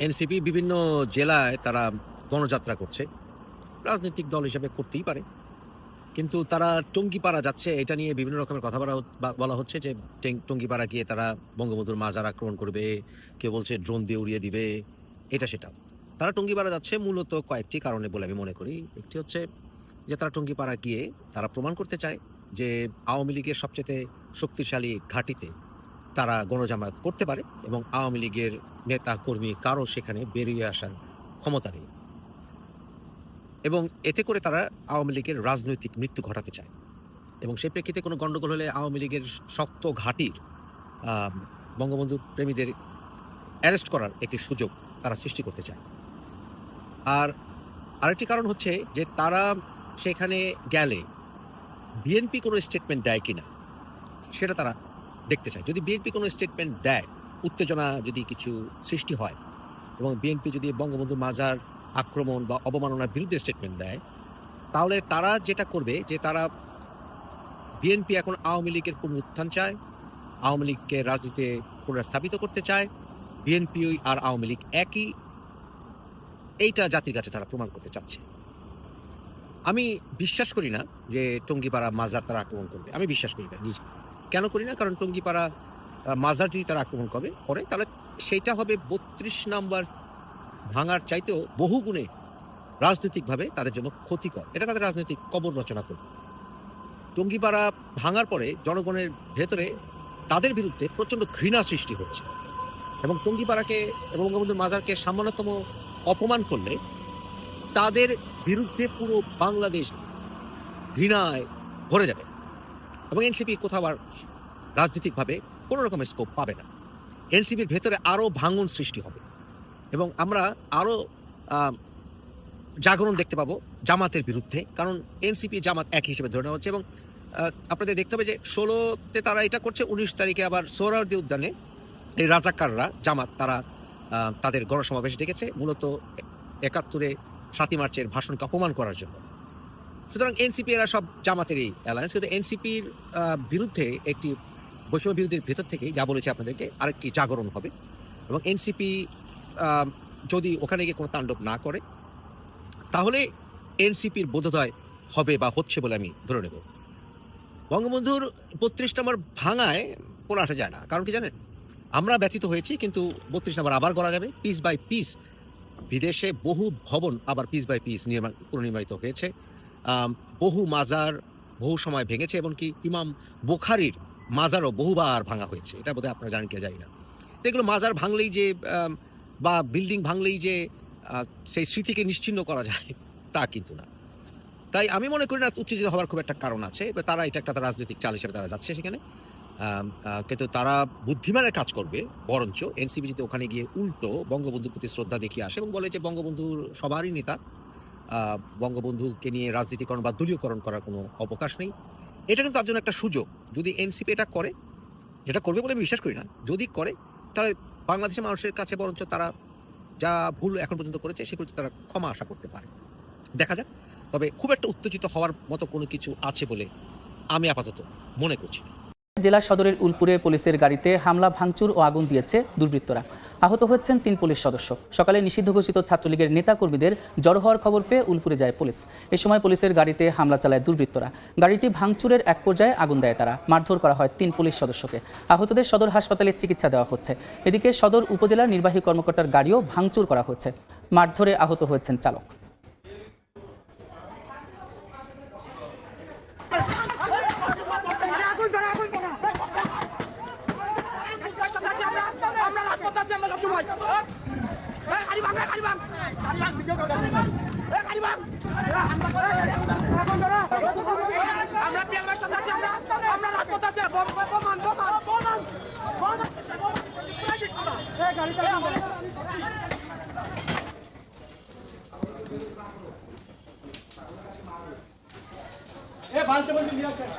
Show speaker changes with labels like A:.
A: NCP বিভিন্ন জেলায় তারা গণযাত্রা করছে। রাজনৈতিক দল হিসেবে করতেই পারে। কিন্তু তারা টঙ্গিপাড়া যাচ্ছে, এটা নিয়ে বিভিন্ন রকমের কথা বলা বলা হচ্ছে যে টঙ্গিপাড়া গিয়ে তারা বঙ্গবন্ধুর মাজার আক্রমণ করবে, কেউ বলছে ড্রোন দিয়ে উড়িয়ে দিবে, এটা সেটা। তারা টঙ্গিপাড়া যাচ্ছে মূলত কয়েকটি কারণে বলে আমি মনে করি। একটি হচ্ছে যে তারা টঙ্গিপাড়া গিয়ে তারা প্রমাণ করতে চায় যে আওয়ামী লীগের সবচেয়ে শক্তিশালী ঘাঁটিতে তারা গণজামায়াত করতে পারে এবং আওয়ামী লীগের নেতা কর্মী কারও সেখানে বেরিয়ে আসার ক্ষমতা নেই। এবং এতে করে তারা আওয়ামী লীগের রাজনৈতিক মৃত্যু ঘটাতে চায়। এবং সেই প্রেক্ষিতে কোনো গণ্ডগোল হলে আওয়ামী লীগের শক্ত ঘাঁটির বঙ্গবন্ধু প্রেমীদের অ্যারেস্ট করার একটি সুযোগ তারা সৃষ্টি করতে চায়। আর আরেকটি কারণ হচ্ছে যে তারা সেখানে গেলে বিএনপি কোনো স্টেটমেন্ট দেয় কিনা, সেটা তারা দেখতে চায়। যদি বিএনপি কোনো স্টেটমেন্ট দেয়, উত্তেজনা যদি কিছু সৃষ্টি হয় এবং বিএনপি যদি বঙ্গবন্ধু মাজার আক্রমণ বা অবমাননার বিরুদ্ধে স্টেটমেন্ট দেয়, তাহলে তারা যেটা করবে যে তারা বিএনপি এখন আওয়ামী লীগের পুনরুত্থান চায়, আওয়ামী লীগকে রাজনীতিতে পুনর্স্থাপিত করতে চায়, বিএনপি আর আওয়ামী লীগ একই, এইটা জাতির কাছে তারা প্রমাণ করতে চাচ্ছে। আমি বিশ্বাস করি না যে টঙ্গিপাড়া মাজার তারা আক্রমণ করবে। আমি বিশ্বাস করি না নিজে। কেন করি না? কারণ টঙ্গিপাড়া মাজার যদি তারা আক্রমণ করে করে। তাহলে সেইটা হবে বত্রিশ নাম্বার ভাঙার চাইতেও বহু গুণে রাজনৈতিকভাবে তাদের জন্য ক্ষতিকর। এটা তাদের রাজনৈতিক কবর রচনা করবে। টঙ্গিপাড়া ভাঙার পরে জনগণের ভেতরে তাদের বিরুদ্ধে প্রচণ্ড ঘৃণা সৃষ্টি হচ্ছে এবং টঙ্গিপাড়াকে এবং বঙ্গবন্ধুর মাজারকে সামান্যতম অপমান করলে তাদের বিরুদ্ধে পুরো বাংলাদেশ ঘৃণায় ভরে যাবে। এবং এনসিপি কোথাও আর রাজনৈতিকভাবে কোনো রকমের স্কোপ পাবে না। এনসিপির ভেতরে আরও ভাঙন সৃষ্টি হবে এবং আমরা আরও জাগরণ দেখতে পাবো জামাতের বিরুদ্ধে, কারণ এনসিপি জামাত এক হিসেবে ধরে নেওয়া হচ্ছে এবং আপনাদের দেখতে হবে যে ষোলোতে তারা এটা করছে, উনিশ তারিখে আবার সোহরাওয়ার্দী উদ্যানে এই রাজাকাররা জামাত তারা তাদের গণসমাবেশ ডেকেছে। মূলত একাত্তরে সাতই মার্চের ভাষণকে অপমান করার জন্য। সুতরাং এনসিপি এরা সব জামাতেরই অ্যালায়েন্স কিন্তু এনসিপির বিরুদ্ধে একটি বৈষম্য বিরোধীর ভেতর থেকেই যা বলেছে আপনাদেরকে, আরেকটি জাগরণ হবে। এবং এনসিপি যদি ওখানে গিয়ে কোনো তাণ্ডব না করে, তাহলে এনসিপির বোধোদয় হবে বা হচ্ছে বলে আমি ধরে নেব। বঙ্গবন্ধুর বত্রিশ নম্বর ভাঙায় কোনো আসা যায় না। কারণ কি জানেন? আমরা ব্যথিত হয়েছি, কিন্তু বত্রিশ নম্বর আবার করা যাবে। পিস বাই পিস বিদেশে বহু ভবন আবার পিস বাই পিস নির্মাণ পুনর্নির্মাণিত হয়েছে। বহু মাজার বহু সময় ভেঙেছে এবং কি ইমাম বোখারির মাজারও বহুবার ভাঙা হয়েছে। এটা বোধহয় আপনারা জানেন, কি জানি না। তো এগুলো মাজার ভাঙলেই যে বা বিল্ডিং ভাঙলেই যে সেই স্মৃতিকে নিশ্চিহ্ন করা যায়, তা কিন্তু না। তাই আমি মনে করি না, উত্তেজিত হওয়ার খুব একটা কারণ আছে। তারা এটা একটা রাজনৈতিক চাল হিসেবে তারা যাচ্ছে সেখানে। কিন্তু তারা বুদ্ধিমানের কাজ করবে, বরঞ্চ এনসিপি যদি ওখানে গিয়ে উল্টো বঙ্গবন্ধুর প্রতি শ্রদ্ধা দেখিয়ে আসে এবং বলে যে, বঙ্গবন্ধুর সবারই নেতা বঙ্গবন্ধুকে নিয়ে রাজনীতিকরণ বা দলীয়করণ করার কোনো অবকাশ নেই। এটা কিন্তু তার জন্য একটা সুযোগ। যদি এনসিপি এটা করে, যেটা করবে বলে আমি বিশ্বাস করি না, যদি করে, তাহলে বাংলাদেশের মানুষের কাছে বরঞ্চ তারা যা ভুল এখন পর্যন্ত করেছে, সেগুলো তারা ক্ষমা আশা করতে পারে। দেখা যাক। তবে খুব একটা উত্তেজিত হওয়ার মতো কোনো কিছু আছে বলে আমি আপাতত মনে করছি না।
B: জেলা সদরের উলপুরে পুলিশের গাড়িতে হামলা, ভাঙচুর ও আগুন দিয়েছে দুর্বৃত্তরা। আহত হয়েছেন তিন পুলিশ সদস্য। সকালে নিষিদ্ধ ঘোষিত ছাত্রলীগের নেতাকর্মীদের জড়ো হওয়ার খবর পেয়ে উলপুরে যায় পুলিশ। এ সময় পুলিশের গাড়িতে হামলা চালায় দুর্বৃত্তরা। গাড়িটি ভাঙচুরের এক পর্যায়ে আগুন দেয় তারা। মারধর করা হয় তিন পুলিশ সদস্যকে। আহতদের সদর হাসপাতালে চিকিৎসা দেওয়া হচ্ছে। এদিকে সদর উপজেলার নির্বাহী কর্মকর্তার গাড়িও ভাঙচুর করা হচ্ছে। মারধরে আহত হয়েছেন চালক
C: আগুন ধরা আগুন ধরা আমরা রাজপথে আছি আমরা সবসময়। এই গাড়ি ভাঙ গাড়ি ভাঙ গাড়ি ভাঙ। ভিডিও কর গাড়ি ভাঙ। আমরা পিয়ামের সাথে আছি, আমরা আমরা রাজপথে আছি। বম বমান বমান বমান বমান এই
D: এ বালতে বলতে নিয়ে আসেন।